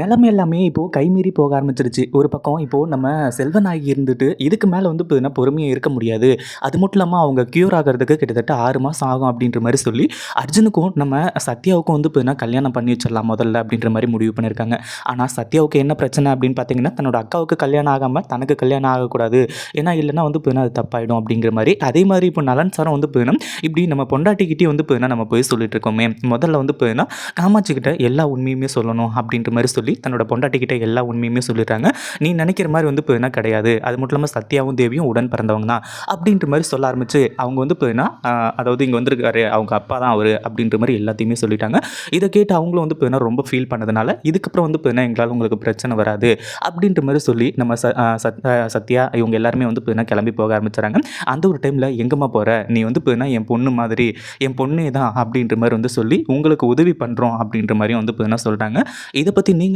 நிலைமை எல்லாமே இப்போது கைமீறி போக ஆரம்பிச்சிருச்சு. ஒரு பக்கம் இப்போது நம்ம செல்வநாயகி இருந்துட்டு இதுக்கு மேலே வந்து பார்த்தீங்கன்னா பொறுமையாக இருக்க முடியாது. அது மட்டும் இல்லாமல் அவங்க க்யூர் ஆகிறதுக்கு கிட்டத்தட்ட ஆறு மாதம் ஆகும் அப்படின்ற மாதிரி சொல்லி அர்ஜுனுக்கும் நம்ம சத்யாவுக்கும் வந்து பார்த்தீங்கன்னா கல்யாணம் பண்ணி வச்சிடலாம் முதல்ல அப்படின்ற மாதிரி முடிவு பண்ணியிருக்காங்க. ஆனால் சத்யாவுக்கு என்ன பிரச்சனை அப்படின்னு பார்த்தீங்கன்னா தன்னோட அக்காவுக்கு கல்யாணம் ஆகாமல் தனக்கு கல்யாணம் ஆகக்கூடாது. ஏன்னா இல்லைன்னா வந்து பார்த்தீங்கன்னா அது தப்பாயிடும் அப்படிங்கிற மாதிரி. அதே மாதிரி இப்போ நலன் சாரம் வந்து போயினா இப்படி நம்ம பொண்டாட்டிக்கிட்டே வந்து போயினா நம்ம போய் சொல்லிட்டு இருக்கோமே. முதல்ல வந்து போயினா காமாட்சிக்கிட்ட எல்லா உண்மையுமே சொல்லணும் அப்படின்ற மாதிரி சொல்லி தன்னோட பொண்டாட்டிக்கிட்ட எல்லா உண்மையுமே சொல்லிடுறாங்க. நீ நினைக்கிற மாதிரி வந்து பார்த்தீங்கன்னா கிடையாது. அது மட்டும் இல்லாமல் சத்யாவும் தேவியும் உடன் பிறந்தவங்க தான். அப்படின்ற மாதிரி சொல்ல ஆரம்பிச்சு அவங்க வந்து பார்த்தீங்கன்னா அதாவது இங்கே வந்திருக்காரு அவங்க அப்பா தான் அவர் அப்படின்ற மாதிரி எல்லாத்தையுமே சொல்லிட்டாங்க. இதை கேட்டு அவங்களும் வந்து பார்த்தீங்கன்னா ரொம்ப ஃபீல் பண்ணதுனால இதுக்கப்புறம் வந்து பார்த்தீங்கன்னா எங்களால் உங்களுக்கு பிரச்சனை வராது அப்படின்ற மாதிரி சொல்லி நம்ம ச சத் சத்யா இவங்க எல்லாருமே வந்து பார்த்தீங்கன்னா கிளம்பி போக ஆரம்பிச்சாங்க. அந்த ஒரு டைமில் எங்கம்மா போகிற நீ வந்து பார்த்தீங்கன்னா என் பொண்ணு மாதிரி என் பொண்ணே தான் அப்படின்ற மாதிரி வந்து சொல்லி உங்களுக்கு உதவி பண்ணுறோம் அப்படின்ற மாதிரியும் வந்து பார்த்தீங்கன்னா சொல்கிறாங்க இதை பற்றி நீங்கள்